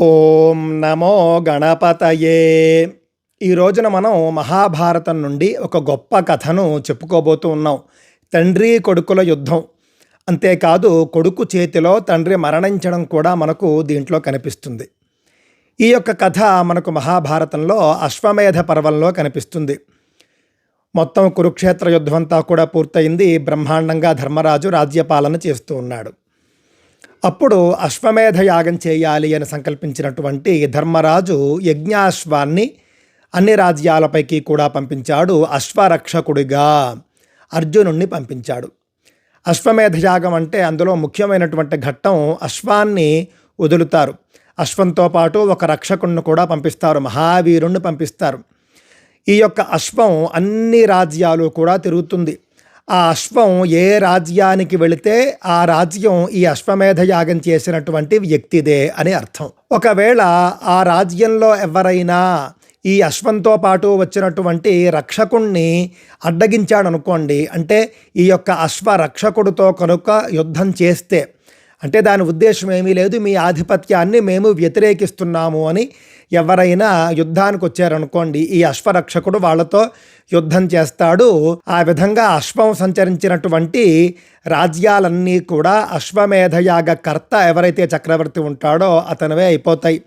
ఓం నమో గణపతయే. ఈ రోజున మనం మహాభారతం నుండి ఒక గొప్ప కథను చెప్పుకోబోతూ ఉన్నాం. తండ్రి కొడుకుల యుద్ధం. అంతేకాదు కొడుకు చేతిలో తండ్రి మరణించడం కూడా మనకు దీంట్లో కనిపిస్తుంది. ఈ యొక్క కథ మనకు మహాభారతంలో అశ్వమేధ పర్వంలో కనిపిస్తుంది. మొత్తం కురుక్షేత్ర యుద్ధం అంతా కూడా పూర్తయింది బ్రహ్మాండంగా ధర్మరాజు రాజ్యపాలన చేస్తూ ఉన్నాడు. అప్పుడు అశ్వమేధ యాగం చేయాలి అని సంకల్పించినటువంటి ధర్మరాజు యజ్ఞాశ్వాన్ని అన్ని రాజ్యాలపైకి కూడా పంపించాడు అశ్వరక్షకుడిగా అర్జునుణ్ణి పంపించాడు. అశ్వమేధ యాగం అంటే అందులో ముఖ్యమైనటువంటి ఘట్టం అశ్వాన్ని వదులుతారు. అశ్వంతో పాటు ఒక రక్షకుణ్ణి కూడా పంపిస్తారు మహావీరుణ్ణి పంపిస్తారు. ఈ యొక్క అశ్వం అన్ని రాజ్యాలు కూడా తిరుగుతుంది. ఆ అశ్వం ఏ రాజ్యానికి వెళితే ఆ రాజ్యం ఈ అశ్వమేధ యాగం చేసినటువంటి వ్యక్తిదే అని అర్థం. ఒకవేళ ఆ రాజ్యంలో ఎవరైనా ఈ అశ్వంతో పాటు వచ్చినటువంటి రక్షకుణ్ణి అడ్డగించాడనుకోండి అంటే ఈ యొక్క అశ్వ రక్షకుడితో కనుక యుద్ధం చేస్తే అంటే దాని ఉద్దేశం ఏమీ లేదు. మీ ఆధిపత్యాన్ని మేము వ్యతిరేకిస్తున్నాము అని ఎవరైనా యుద్ధానికి వచ్చారనుకోండి ఈ అశ్వరక్షకుడు వాళ్ళతో యుద్ధం చేస్తాడు. ఆ విధంగా అశ్వం సంచరించినటువంటి రాజ్యాలన్నీ కూడా అశ్వమేధయాగ కర్త ఎవరైతే చక్రవర్తి ఉంటాడో అతనివే అయిపోతాయి.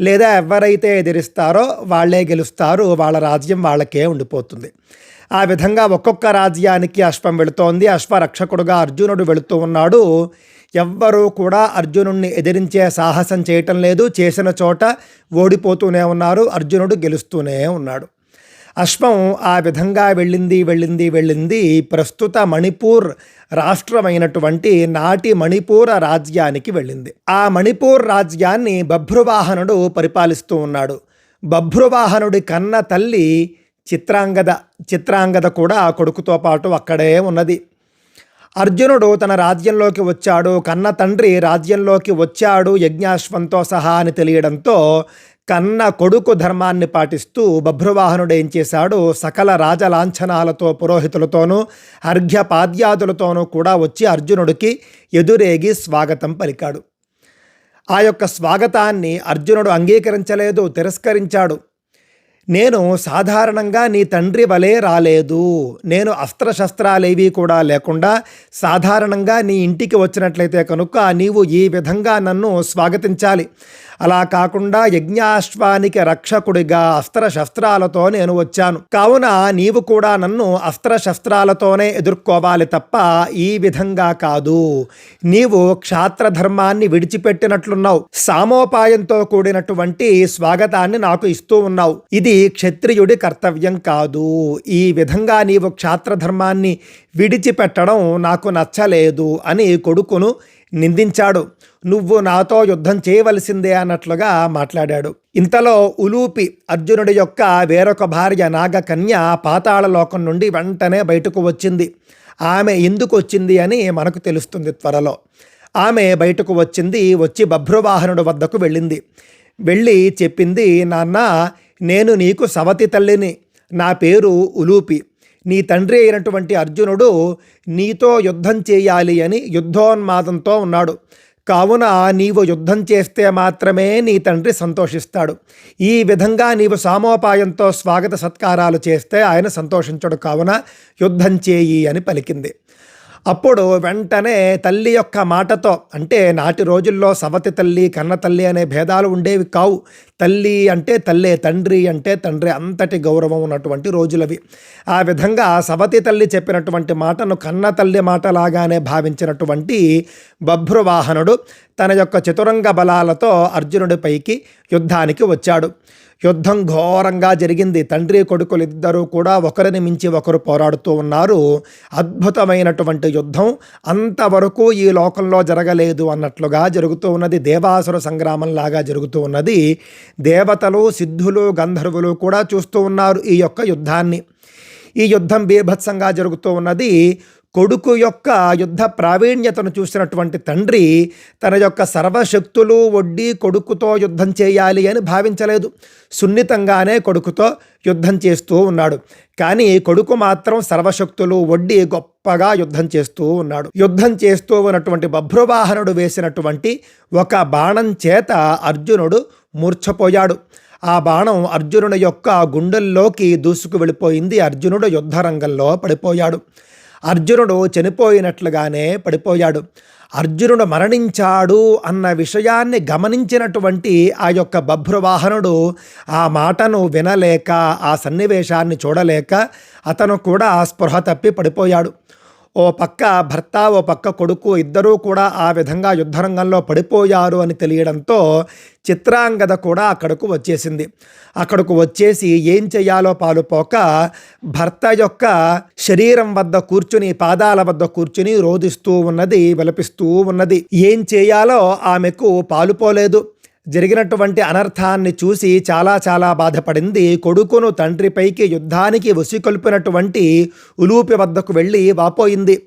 లేదా ఎవరైతే ఎదిరిస్తారో వాళ్ళే గెలుస్తారు వాళ్ళ రాజ్యం వాళ్ళకే ఉండిపోతుంది. ఆ విధంగా ఒక్కొక్క రాజ్యానికి అశ్వం వెళుతోంది. అశ్వరక్షకుడుగా అర్జునుడు వెళుతూ ఉన్నాడు. ఎవ్వరూ కూడా అర్జునుడిని ఎదిరించే సాహసం చేయటం లేదు. చేసిన చోట ఓడిపోతూనే ఉన్నారు. అర్జునుడు గెలుస్తూనే ఉన్నాడు. అశ్వం ఆ విధంగా వెళ్ళింది వెళ్ళింది వెళ్ళింది. ప్రస్తుత మణిపూర్ రాష్ట్రమైనటువంటి నాటి మణిపూర రాజ్యానికి వెళ్ళింది. ఆ మణిపూర్ రాజ్యాన్ని బభ్రువాహనుడు పరిపాలిస్తూ ఉన్నాడు. బభ్రువాహనుడి కన్న తల్లి చిత్రాంగద చిత్రాంగద కూడా ఆ కొడుకుతో పాటు అక్కడే ఉన్నది. అర్జునుడు తన రాజ్యంలోకి వచ్చాడు కన్న తండ్రి రాజ్యంలోకి వచ్చాడు యజ్ఞాశ్వంతో సహా అని తెలియడంతో కన్న కొడుకు ధర్మాన్ని పాటిస్తూ బభ్రువాహనుడు ఏం చేశాడు? సకల రాజలాంఛనాలతో పురోహితులతోనూ అర్ఘ్యపాద్యాదులతోనూ కూడా వచ్చి అర్జునుడికి ఎదురేగి స్వాగతం పలికాడు. ఆ యొక్క స్వాగతాన్ని అర్జునుడు అంగీకరించలేదు తిరస్కరించాడు. నేను సాధారణంగా నీ తండ్రి వలె రాలేదు. నేను అస్త్రశస్త్రాలేవి కూడా లేకుండా సాధారణంగా నీ ఇంటికి వచ్చినట్లయితే కనుక నీవు ఈ విధంగా నన్ను స్వాగతించాలి. అలా కాకుండా యజ్ఞాశ్వానికి రక్షకుడిగా అస్త్రశస్త్రాలతో నేను వచ్చాను. కావున నీవు కూడా నన్ను అస్త్రశస్త్రాలతోనే ఎదుర్కోవాలి తప్ప ఈ విధంగా కాదు. నీవు క్షాత్రధర్మాన్ని విడిచిపెట్టినట్లున్నావు. సామోపాయంతో కూడినటువంటి స్వాగతాన్ని నాకు ఇస్తూ ఉన్నావు. ఇది క్షత్రియుడి కర్తవ్యం కాదు. ఈ విధంగా నీవు క్షాత్రధర్మాన్ని విడిచిపెట్టడం నాకు నచ్చలేదు అని కొడుకును నిందించాడు. నువ్వు నాతో యుద్ధం చేయవలసిందే అన్నట్లుగా మాట్లాడాడు. ఇంతలో ఉలూపి అర్జునుడి యొక్క వేరొక భార్య నాగకన్య పాతాళలోకం నుండి వెంటనే బయటకు వచ్చింది. ఆమె ఎందుకు వచ్చింది అని మనకు తెలుస్తుంది త్వరలో. ఆమె బయటకు వచ్చింది వచ్చి బభ్రువాహనుడు వద్దకు వెళ్ళింది. వెళ్ళి చెప్పింది నాన్న నేను నీకు సవతి తల్లిని. నా పేరు ఉలూపి. నీ తండ్రి అయినటువంటి అర్జునుడు నీతో యుద్ధం చేయాలి అని యుద్ధోన్మాదంతో ఉన్నాడు. కావున నీవు యుద్ధం చేస్తే మాత్రమే నీ తండ్రి సంతోషిస్తాడు. ఈ విధంగా నీవు సామోపాయంతో స్వాగత సత్కారాలు చేస్తే ఆయన సంతోషించడు. కావున యుద్ధం చేయి అని పలికింది. అప్పుడు వెంటనే తల్లి యొక్క మాటతో అంటే నాటి రోజుల్లో సవతి తల్లి కన్న తల్లి అనే భేదాలు ఉండేవి కావు. తల్లి అంటే తల్లే తండ్రి అంటే తండ్రి అంతటి గౌరవం ఉన్నటువంటి రోజులవి. ఆ విధంగా సవతి తల్లి చెప్పినటువంటి మాటను కన్న తల్లి మాటలాగానే భావించినటువంటి బభ్రువాహనుడు తన యొక్క చతురంగ బలాలతో అర్జునుడిపైకి యుద్ధానికి వచ్చాడు. యుద్ధం ఘోరంగా జరిగింది. తండ్రి కొడుకులు ఇద్దరూ కూడా ఒకరిని మించి ఒకరు పోరాడుతూ ఉన్నారు. అద్భుతమైనటువంటి యుద్ధం. అంతవరకు ఈ లోకంలో జరగలేదు అన్నట్లుగా జరుగుతూ ఉన్నది. దేవాసుర సంగ్రామంలాగా జరుగుతూ ఉన్నది. దేవతలు సిద్ధులు గంధర్వులు కూడా చూస్తూ ఉన్నారు ఈ యొక్క యుద్ధాన్ని. ఈ యుద్ధం బీభత్సంగా జరుగుతూ ఉన్నది. కొడుకు యొక్క యుద్ధ ప్రావీణ్యతను చూసినటువంటి తండ్రి తన యొక్క సర్వశక్తులు వడ్డీ కొడుకుతో యుద్ధం చేయాలి అని భావించలేదు. సున్నితంగానే కొడుకుతో యుద్ధం చేస్తూ ఉన్నాడు. కానీ కొడుకు మాత్రం సర్వశక్తులు వడ్డీ గొప్పగా యుద్ధం చేస్తూ ఉన్నాడు. యుద్ధం చేస్తూ ఉన్నటువంటి బభ్రువాహనుడు వేసినటువంటి ఒక బాణం చేత అర్జునుడు మూర్ఛపోయాడు. ఆ బాణం అర్జునుడి యొక్క గుండెల్లోకి దూసుకు వెళ్ళిపోయింది అర్జునుడు యుద్ధరంగంలో పడిపోయాడు. అర్జునుడు చనిపోయినట్లుగానే పడిపోయాడు. అర్జునుడు మరణించాడు అన్న విషయాన్ని గమనించినటువంటి ఆ యొక్క బభ్రువాహనుడు ఆ మాటను వినలేక ఆ సన్నివేశాన్ని చూడలేక అతను కూడా స్పృహ తప్పి పడిపోయాడు. ఓ పక్క భర్త ఓ పక్క కొడుకు ఇద్దరూ కూడా ఆ విధంగా యుద్ధరంగంలో పడిపోయారు అని తెలియడంతో చిత్రాంగద కూడా అక్కడకు వచ్చేసింది. అక్కడకు వచ్చేసి ఏం చేయాలో పాలుపోక భర్త యొక్క శరీరం వద్ద కూర్చుని పాదాల వద్ద కూర్చుని రోధిస్తూ ఉన్నది విలపిస్తూ ఉన్నది. ఏం చేయాలో ఆమెకు పాలుపోలేదు. జరిగినటువంటి అనర్థాన్ని చూసి చాలా చాలా బాధపడింది. కొడుకును తండ్రిపైకి యుద్ధానికి వసికొల్పినటువంటి ఉలూపి వద్దకు వెళ్ళి వాపోయింది.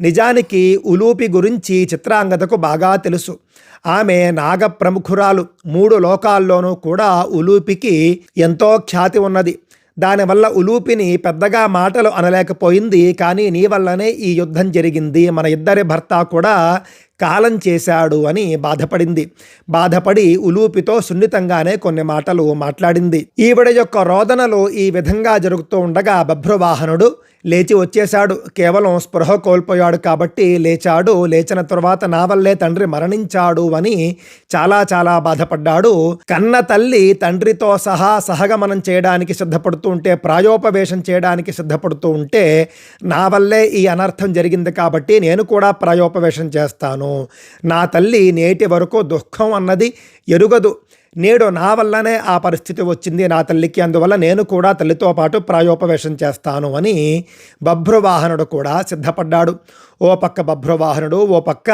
నిజానికి ఉలూపి గురించి చిత్రాంగదకు బాగా తెలుసు. ఆమె నాగ ప్రముఖురాలు మూడు లోకాల్లోనూ కూడా ఉలూపికి ఎంతో ఖ్యాతి ఉన్నది. దానివల్ల ఉలూపిని పెద్దగా మాటలు అనలేకపోయింది. కానీ నీ వల్లనే ఈ యుద్ధం జరిగింది. మన ఇద్దరి భర్త కూడా కాలం చేశాడు అని బాధపడింది. బాధపడి ఉలూపితో సున్నితంగానే కొన్ని మాటలు మాట్లాడింది. ఈవిడ యొక్క రోదనలు ఈ విధంగా జరుగుతూ ఉండగా బభ్రువాహనుడు లేచి వచ్చేశాడు. కేవలం స్పృహ కోల్పోయాడు కాబట్టి లేచాడు. లేచిన తర్వాత నా వల్లే తండ్రి మరణించాడు అని చాలా చాలా బాధపడ్డాడు. కన్న తల్లి తండ్రితో సహా సహగమనం చేయడానికి సిద్ధపడుతూ ఉంటే ప్రాయోపవేశం చేయడానికి సిద్ధపడుతూ ఉంటే నా వల్లే ఈ అనర్థం జరిగింది కాబట్టి నేను కూడా ప్రాయోపవేశం చేస్తాను. నా తల్లి నేటి వరకు దుఃఖం అన్నది ఎరుగదు. నేడు నా వల్లనే ఆ పరిస్థితి వచ్చింది నా తల్లికి అందువల్ల నేను కూడా తల్లితో పాటు ప్రాయోపవేశం చేస్తాను అని బభ్రువాహనుడు కూడా సిద్ధపడ్డాడు. ఓ పక్క బభ్రువాహనుడు ఓ పక్క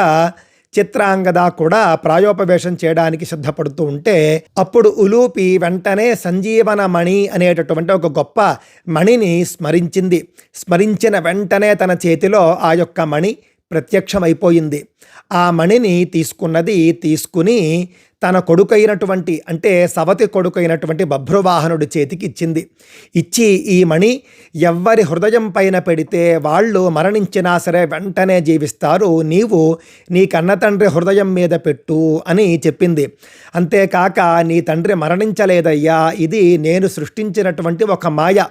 చిత్రాంగద కూడా ప్రాయోపవేశం చేయడానికి సిద్ధపడుతూ ఉంటే అప్పుడు ఉలూపి వెంటనే సంజీవన మణి అనేటటువంటి ఒక గొప్ప మణిని స్మరించింది. స్మరించిన వెంటనే తన చేతిలో ఆ యొక్క మణి ప్రత్యక్షమైపోయింది. ఆ మణిని తీసుకున్నది తీసుకుని తన కొడుకైనటువంటి అంటే సవతి కొడుకైనటువంటి బభ్రువాహనుడి చేతికి ఇచ్చింది. ఇచ్చి ఈ మణి ఎవ్వరి హృదయం పైన పెడితే వాళ్ళు మరణించినా సరే వెంటనే జీవిస్తారు. నీవు నీ కన్న తండ్రి హృదయం మీద పెట్టు అని చెప్పింది. అంతేకాక నీ తండ్రి మరణించలేదయ్యా. ఇది నేను సృష్టించినటువంటి ఒక మాయ.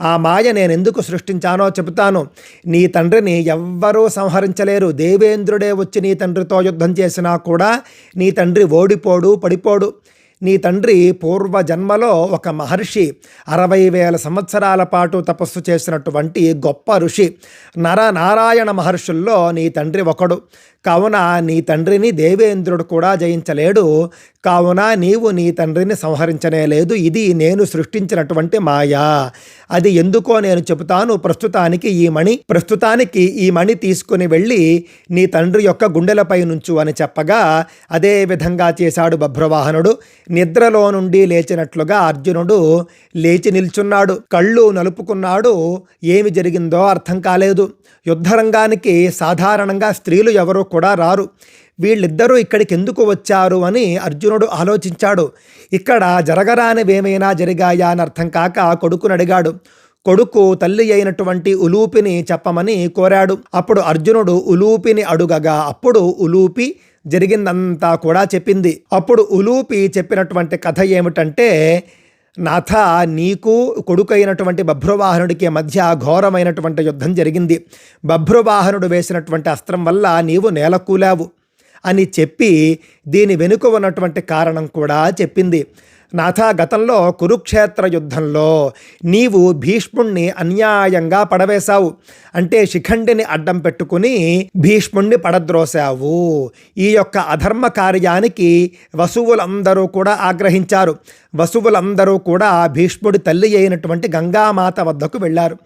ఆ మాయ నేను ఎందుకు సృష్టించానో చెబుతాను. నీ తండ్రిని ఎవ్వరూ సంహరించలేరు. దేవేంద్రుడే వచ్చి నీ తండ్రితో యుద్ధం చేసినా కూడా నీ తండ్రి ఓడిపోడు పడిపోడు. నీ తండ్రి పూర్వ జన్మలో ఒక మహర్షి అరవై వేల సంవత్సరాల పాటు తపస్సు చేసినటువంటి గొప్ప ఋషి. నర నారాయణ మహర్షుల్లో నీ తండ్రి ఒకడు. కావున నీ తండ్రిని దేవేంద్రుడు కూడా జయించలేడు. కావున నీవు నీ తండ్రిని సంహరించనే లేదు. ఇది నేను సృష్టించినటువంటి మాయా. అది ఎందుకో నేను చెబుతాను. ప్రస్తుతానికి ఈ మణి ప్రస్తుతానికి ఈ మణి తీసుకుని వెళ్ళి నీ తండ్రి యొక్క గుండెలపై నుంచు అని చెప్పగా అదే విధంగా చేశాడు బభ్రవాహనుడు నిద్రలో నుండి లేచినట్లుగా అర్జునుడు లేచి నిల్చున్నాడు. కళ్ళు నలుపుకున్నాడు. ఏమి జరిగిందో అర్థం కాలేదు. యుద్ధరంగానికి సాధారణంగా స్త్రీలు ఎవరూ కూడా రారు. వీళ్ళిద్దరూ ఇక్కడికి ఎందుకు వచ్చారు అని అర్జునుడు ఆలోచించాడు. ఇక్కడ జరగరానివేమైనా జరిగాయా అని అర్థం కాక కొడుకుని అడిగాడు కొడుకు తల్లి అయినటువంటి ఉలూపిని చెప్పమని కోరాడు. అప్పుడు అర్జునుడు ఉలూపిని అడుగగా అప్పుడు ఉలూపి జరిగిందంతా కూడా చెప్పింది. అప్పుడు ఉలూపి చెప్పినటువంటి కథ ఏమిటంటే నాథ నీకు కొడుకైనటువంటి బభ్రువాహనుడికి మధ్య ఘోరమైనటువంటి యుద్ధం జరిగింది. బభ్రువాహనుడు వేసినటువంటి అస్త్రం వల్ల నీవు నేలకూలావు అని చెప్పి దీని వెనుక ఉన్నటువంటి కారణం కూడా చెప్పింది. నాథ గతంలో కురుక్షేత్ర యుద్ధంలో నీవు భీష్ముణ్ణి అన్యాయంగా పడవేశావు. అంటే శిఖండిని అడ్డం పెట్టుకుని భీష్ముణ్ణి పడద్రోశావు. ఈ యొక్క అధర్మ కార్యానికి వసువులందరూ కూడా ఆగ్రహించారు. వసువులందరూ కూడా భీష్ముడి తల్లి అయినటువంటి గంగామాత వద్దకు వెళ్ళారు.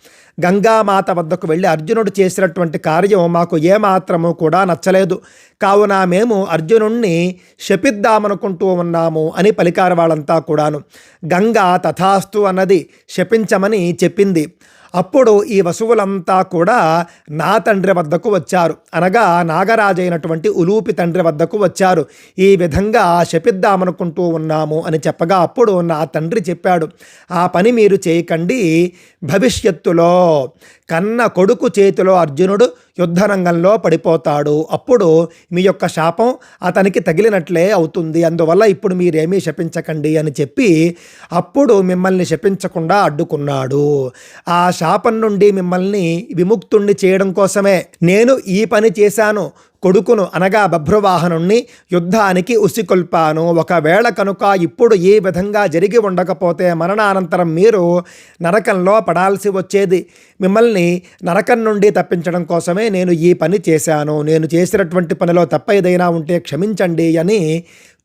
గంగామాత వద్దకు వెళ్ళి అర్జునుడు చేసినటువంటి కార్యం మాకు ఏమాత్రము కూడా నచ్చలేదు. కావున మేము అర్జునుణ్ణి శపిద్దామనుకుంటూ ఉన్నాము అని పలికారు వాళ్ళంతా. కూడాను. గంగా తథాస్తు అన్నది శపించమని చెప్పింది. అప్పుడు ఈ వసువులంతా కూడా నా తండ్రి వద్దకు వచ్చారు. అనగా నాగరాజైనటువంటి ఉలూపి తండ్రి వద్దకు వచ్చారు. ఈ విధంగా శపిద్దామనుకుంటూ ఉన్నాము అని చెప్పగా అప్పుడు నా తండ్రి చెప్పాడు ఆ పని మీరు చేయకండి. భవిష్యత్తులో కన్న కొడుకు చేతిలో అర్జునుడు యుద్ధరంగంలో పడిపోతాడు. అప్పుడు మీ యొక్క శాపం అతనికి తగిలినట్లే అవుతుంది. అందువల్ల ఇప్పుడు మీరేమీ శపించకండి అని చెప్పి అప్పుడు మిమ్మల్ని శపించకుండా అడ్డుకున్నాడు. ఆ శాపం నుండి మిమ్మల్ని విముక్తుణ్ణి చేయడం కోసమే. నేను ఈ పని చేశాను. కొడుకును అనగా బభ్రువాహనుణ్ణి యుద్ధానికి ఉసికొల్పాను. ఒకవేళ కనుక ఇప్పుడు ఈ విధంగా జరిగి ఉండకపోతే మరణానంతరం మీరు నరకంలో పడాల్సి వచ్చేది. మిమ్మల్ని నరకం నుండి తప్పించడం కోసమే నేను ఈ పని చేశాను. నేను చేసినటువంటి పనిలో తప్ప ఏదైనా ఉంటే క్షమించండి అని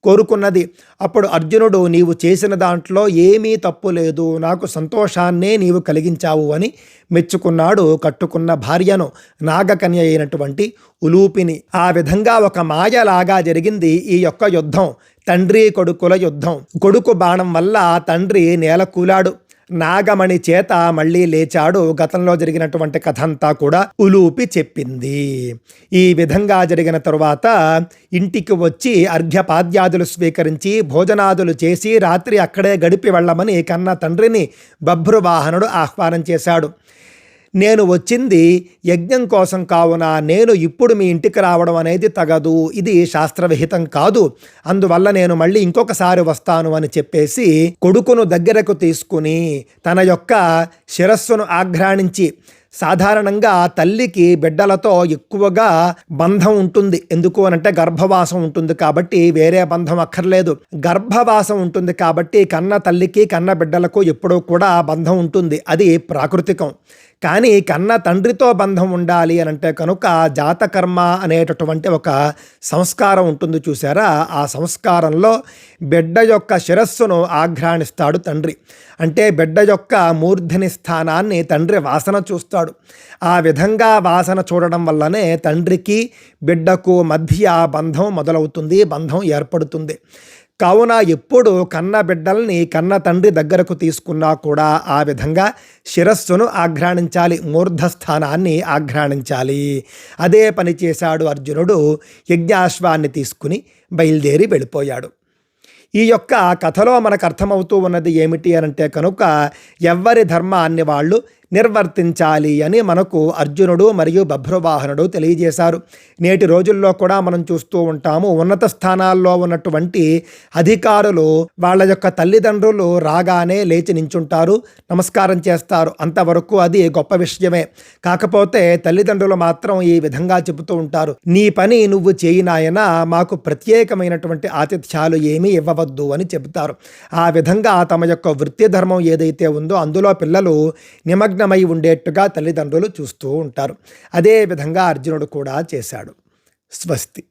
కోరుకున్నది. అప్పుడు అర్జునుడు నీవు చేసిన దాంట్లో ఏమీ తప్పు లేదు. నాకు సంతోషాన్నే నీవు కలిగించావు అని మెచ్చుకున్నాడు కట్టుకున్న భార్యను నాగకన్య అయినటువంటి ఉలూపిని. ఆ విధంగా ఒక మాయలాగా జరిగింది ఈ యొక్క యుద్ధం. తండ్రి కొడుకుల యుద్ధం. కొడుకు బాణం వల్ల తండ్రి నేల కూలాడు నాగమణి చేత మళ్ళీ లేచాడు. గతంలో జరిగినటువంటి కథ అంతా కూడా ఉలూపి చెప్పింది. ఈ విధంగా జరిగిన తరువాత ఇంటికి వచ్చి అర్ఘ్యపాద్యాదులు స్వీకరించి భోజనాదులు చేసి రాత్రి అక్కడే గడిపి వెళ్ళమని కన్న తండ్రిని బభ్రువాహనుడు ఆహ్వానం చేశాడు. నేను వచ్చింది యజ్ఞం కోసం కావున నేను ఇప్పుడు మీ ఇంటికి రావడం అనేది తగదు. ఇది శాస్త్రవిహితం కాదు. అందువల్ల నేను మళ్ళీ ఇంకొకసారి వస్తాను అని చెప్పేసి కొడుకును దగ్గరకు తీసుకుని తన యొక్క శిరస్సును ఆఘ్రాణించి సాధారణంగా తల్లికి బిడ్డలతో ఎక్కువగా బంధం ఉంటుంది. ఎందుకు అనంటే గర్భవాసం ఉంటుంది కాబట్టి వేరే బంధం అక్కర్లేదు. గర్భవాసం ఉంటుంది కాబట్టి కన్న తల్లికి కన్న బిడ్డలకు ఎప్పుడూ కూడా బంధం ఉంటుంది. అది ప్రాకృతికం. కానీ కన్న తండ్రితో బంధం ఉండాలి అని అంటే కనుక జాతకర్మ అనేటటువంటి ఒక సంస్కారం ఉంటుంది చూసారా? ఆ సంస్కారంలో బిడ్డ యొక్క శిరస్సును ఆఘ్రాణిస్తాడు తండ్రి. అంటే బిడ్డ యొక్క మూర్ధని స్థానాన్ని తండ్రి వాసన చూస్తాడు. ఆ విధంగా వాసన చూడడం వల్లనే తండ్రికి బిడ్డకు మధ్య బంధం మొదలవుతుంది బంధం ఏర్పడుతుంది. కావున ఎప్పుడు కన్న బిడ్డల్ని కన్న తండ్రి దగ్గరకు తీసుకున్నా కూడా ఆ విధంగా శిరస్సును ఆఘ్రాణించాలి మూర్ధస్థానాన్ని ఆఘ్రాణించాలి. అదే పని చేశాడు అర్జునుడు యజ్ఞాశ్వాన్ని తీసుకుని బయలుదేరి వెళ్ళిపోయాడు. ఈ యొక్క కథలో మనకు అర్థమవుతూ ఉన్నది ఏమిటి అని అంటే కనుక ఎవ్వరి ధర్మాన్ని వాళ్ళు నిర్వర్తించాలి అని మనకు అర్జునుడు మరియు బభ్రవాహనుడు తెలియజేశారు. నేటి రోజుల్లో కూడా మనం చూస్తూ ఉంటాము ఉన్నత స్థానాల్లో ఉన్నటువంటి అధికారులు వాళ్ళ యొక్క తల్లిదండ్రులు రాగానే లేచి నించుంటారు నమస్కారం చేస్తారు. అంతవరకు అది గొప్ప విషయమే. కాకపోతే తల్లిదండ్రులు మాత్రం ఈ విధంగా చెబుతూ ఉంటారు నీ పని నువ్వు చేయినాయన మాకు ప్రత్యేకమైనటువంటి ఆతిథ్యాలు ఏమీ ఇవ్వవద్దు అని చెబుతారు. ఆ విధంగా తమ యొక్క వృత్తి ధర్మం ఏదైతే ఉందో అందులో పిల్లలు నిమగ్న నిమగ్నమై ఉండేట్టుగా తల్లిదండ్రులు చూస్తూ ఉంటారు. అదే విధంగా అర్జునుడు కూడా చేశాడు. స్వస్తి.